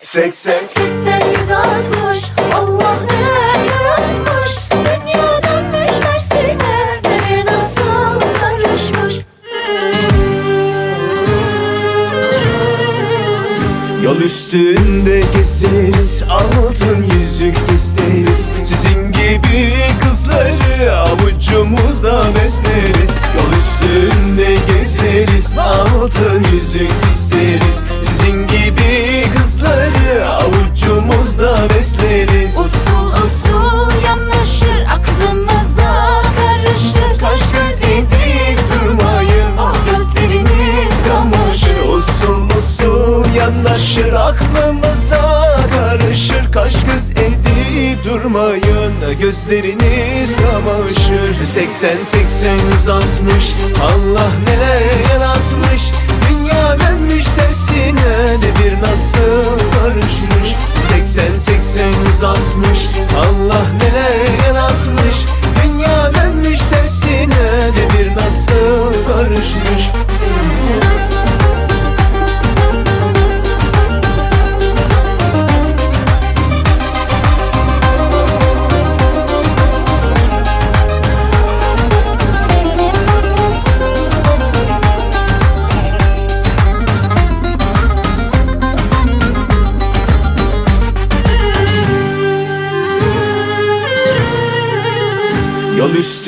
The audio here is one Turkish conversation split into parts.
80 Seksen yüz altmış Allah neler yaratmış? Dünya dönmüş tersine Devir nasıl karışmış? Yol üstünde gezeriz Altın yüzük isteriz Sizin gibi kızları Avucumuzda besleriz Yol üstünde gezeriz Altın yüzük aklımıza karışır. Kaş göz edip durmayın gözleriniz kamaşır. 80 80 160 Allah neler yaratmış. Dünya dönmüş tersine devir nasıl karışmış 80 80 160 Allah neler yaratmış. Dünya dönmüş tersine devir nasıl karışmış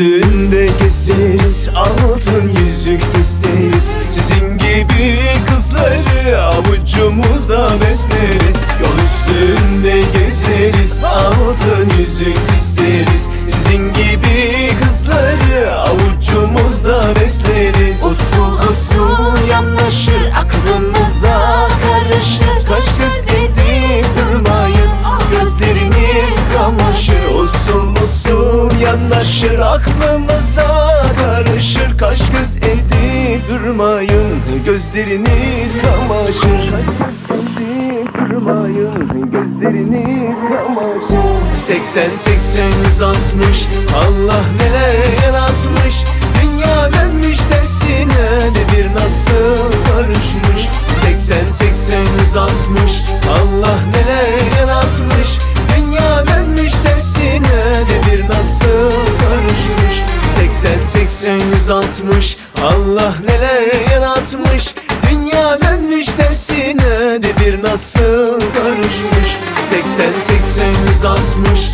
üstünde gezeriz Altın yüzük isteriz. Sizin gibi kızları Avucumuzda besleriz yanaşır Aklımıza karışır. Kaş göz edip durmayın Gözleriniz kamaşır. Durmayın Gözleriniz kamaşır 80 80 160 Allah neler yaratmış. Dünya dönmüş tersine Devir nasıl karışmış. 80 80 160 80 160 Allah neler yaratmış. Dünya dönmüş tersine Devir nasıl karışmış. 80 80 160